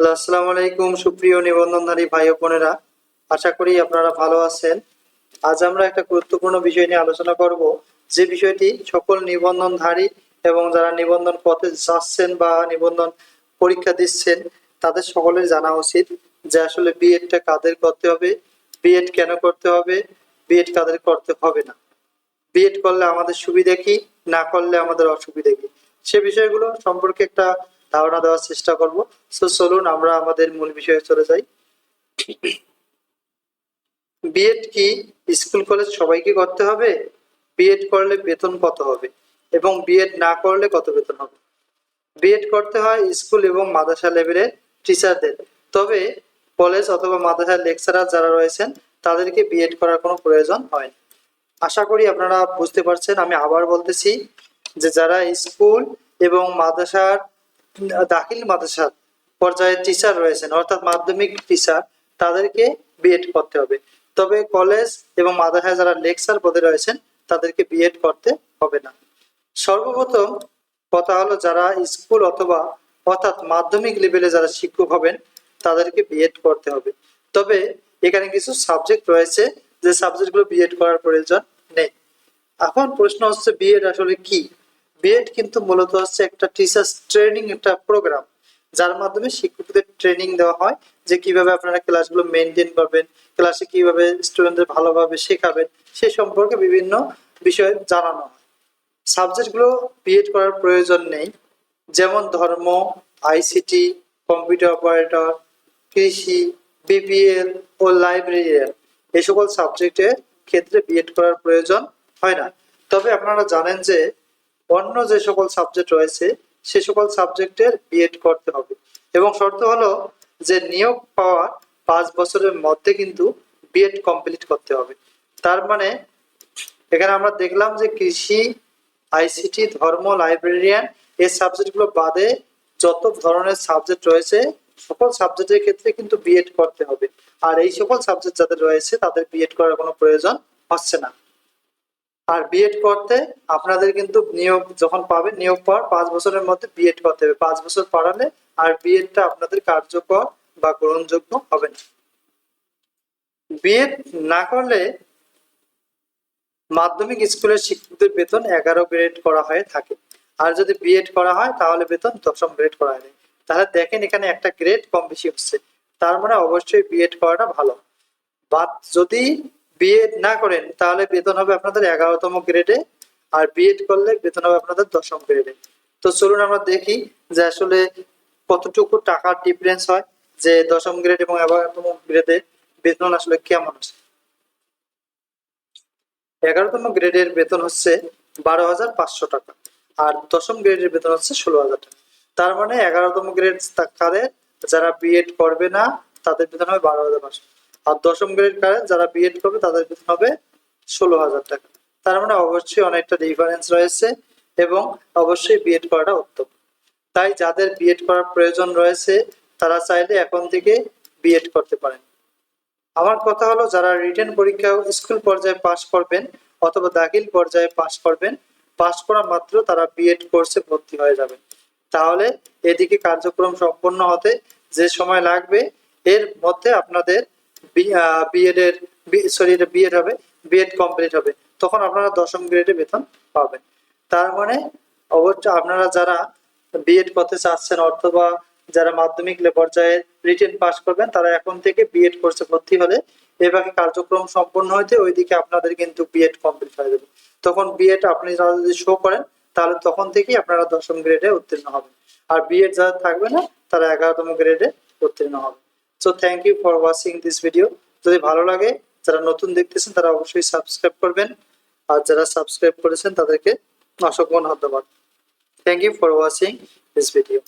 Hello, আসসালামু আলাইকুম সুপ্রিয় নিবন্ধনধারী ভাই বোনেরা। আশা করি আপনারা ভালো আছেন। আজ আমরা একটা গুরুত্বপূর্ণ বিষয় নিয়ে আলোচনা করব যে বিষয়টি সকল নিবন্ধনধারী এবং যারা নিবন্ধন পথে যাচ্ছেন বা নিবন্ধন পরীক্ষা দিচ্ছেন তাদের সকলের জানা উচিত যে আসলে বিএডটা কাদের করতে হবে বিএড কেন করতে হবে বিএড কাদের করতে হবে না। বিএড করলে আমাদের সুবিধা কি না করলে আমাদের অসুবিধা কি? সে বিষয়গুলো সম্পর্কে একটা ধারণা দেওয়ার চেষ্টা করব। সো চলুন আমরা আমাদের মূল বিষয়ে চলে যাই। বিএড কি? স্কুল, কলেজ সবাইকে করতে হবে? বিএড করলে বেতন কত হবে? এবং বিএড না করলে কত বেতন হবে? বিএড করতে হয় স্কুল এবং মাদ্রাসা লেভেলের টিচারদের। তবে কলেজ অথবা মাদ্রাসার লেকচারার যারা রয়েছেন, তাদেরকে বিএড করার কোনো প্রয়োজন হয় আশা করি আপনারা বুঝতে পারছেন। আমি আবার বলতেছি যে যারা স্কুল এবং মাদ্রাসার দাখিল মাদ্রাসার পর্যায়ে টিচার রয়েছেন, অর্থাৎ মাধ্যমিক টিচার তাদেরকে বিএড করতে হবে। তবে কলেজ এবং মাদ্রাসায় যারা লেকচার পদে রয়েছেন, তাদেরকে বিএড করতে হবে না। সর্বপ্রথম কথা হলো, যারা স্কুল অথবা অর্থাৎ মাধ্যমিক লেভেলে যারা শিক্ষক হবেন, তাদেরকে বিএড করতে হবে। তবে এখানে কিছু সাবজেক্ট রয়েছে, যে সাবজেক্টগুলো বিএড করার প্রয়োজন নেই। এখন প্রশ্ন হচ্ছে বিএড আসলে কি? বিএড কিন্তু মূলত হচ্ছে একটা টিচার্স ট্রেনিং একটা প্রোগ্রাম যার মাধ্যমে শিক্ষকদের ট্রেনিং দেওয়া হয় যে কীভাবে আপনারা ক্লাসগুলো মেনটেন করবেন ক্লাসে কীভাবে স্টুডেন্টদের ভালোভাবে শেখাবেন, সে সম্পর্কে বিভিন্ন বিষয়ে জানানো হয়। সাবজেক্টগুলো বিএড করার প্রয়োজন নেই, যেমন ধর্ম আইসিটি কম্পিউটার অপারেটর কৃষি বিপিএল ও লাইব্রেরিয়ান এই সকল সাবজেক্টের ক্ষেত্রে বিএড করার প্রয়োজন হয় না। তবে আপনারা জানেন যে অন্য যে সকল সাবজেক্ট রয়েছে, সে সকল সাবজেক্টের বিএড করতে হবে। এবং শর্ত হলো যে নিয়োগ পাওয়ার পাঁচ বছরের মধ্যে কিন্তু বিএড কমপ্লিট করতে হবে। তার মানে এখানে আমরা দেখলাম যে কৃষি আইসিটি ধর্ম লাইব্রেরিয়ান এই সাবজেক্টগুলো বাদে যত ধরনের সাবজেক্ট রয়েছে, সকল সাবজেক্টের ক্ষেত্রে কিন্তু বিএড করতে হবে। আর এই সকল সাবজেক্ট যাদের রয়েছে, তাদের বিএড করার কোনো প্রয়োজন হচ্ছে না। আর বিএড করতে আপনাদের কিন্তু নিয়োগ যখন পাবেন, নিয়োগ পাওয়ার পাঁচ বছরের মধ্যে বিএড করতে হবে। পাঁচ বছর পারালে আর বিএডটা আপনাদের কার্যকর বা গ্রহণযোগ্য হবে না। বিএড না করলে মাধ্যমিক স্কুলের শিক্ষকদের বেতন এগারো গ্রেড করা হয়ে থাকে। আর যদি বিএড করা হয়, তাহলে বেতন দশম গ্রেড করা হয়। তাহলে দেখেন এখানে একটা গ্রেড কম বেশি হচ্ছে। তার মানে অবশ্যই বিএড করাটা ভালো। বাট যদি বিএড না করেন, তাহলে বেতন হবে আপনাদের এগারোতম গ্রেডে আর বিএড করলে বেতন হবে আপনাদের দশম গ্রেডে তো চলুন আমরা দেখি যে আসলে কতটুকু টাকার ডিফারেন্স হয় যে দশম গ্রেড এবং এগারোতম গ্রেডে বেতন আসলে কেমন আছে এগারোতম গ্রেডের বেতন হচ্ছে বারো হাজার পাঁচশো টাকা, আর দশম গ্রেডের বেতন হচ্ছে ষোলো হাজার টাকা। তার মানে এগারোতম গ্রেড কাদের যারা বিএড করবে না, তাদের বেতন হবে বারো হাজার পাঁচশো। আর দশম গ্রেড কাদের যারা বিএড করবে তাদের বেতন হবে ষোলো হাজার টাকা। তার মানে অবশ্যই অনেকটা ডিফারেন্স রয়েছে এবং অবশ্যই বিএড করাটা উত্তম। তাই যাদের বিএড করার প্রয়োজন রয়েছে, তারা চাইলে এখন থেকে বিএড করতে পারেন। আমার কথা হলো, যারা রিটেন পরীক্ষা স্কুল পর্যায়ে পাশ করবেন অথবা দাখিল পর্যায়ে পাশ করবেন পাশ করা মাত্র তারা বিএড কোর্সে ভর্তি হয়ে যাবেন। তাহলে এদিকে কার্যক্রম সম্পন্ন হতে যে সময় লাগবে, এর মধ্যে আপনাদের বিএড এর সরি এটা বিএড হবে বিএড কমপ্লিট হবে। তখন আপনারা দশম গ্রেডে বেতন পাবেন। তার মানে অবশ্যই আপনারা যারা বিএড করতে চাচ্ছেন অথবা যারা মাধ্যমিক পর্যায়ে রিটেন পাস করবেন, তারা এখন থেকে বিএড কোর্সে ভর্তি হলে এভাবে কার্যক্রম সম্পন্ন হইতে ওইদিকে আপনাদের কিন্তু বিএড কমপ্লিট হয়ে যাবে। তখন বিএড আপনি যারা যদি শো করেন, তাহলে তখন থেকেই আপনারা দশম গ্রেডে উত্তীর্ণ হবেন। আর বিএড যারা থাকবে না, তারা এগারোতম গ্রেডে উত্তীর্ণ হবে so thank you for watching this video যদি ভালো লাগে, যারা নতুন দেখতেছেন, তারা অবশ্যই সাবস্ক্রাইব করবেন। আর যারা সাবস্ক্রাইব করেছেন, তাদেরকে অসংখ্য ধন্যবাদ। Thank you for watching this video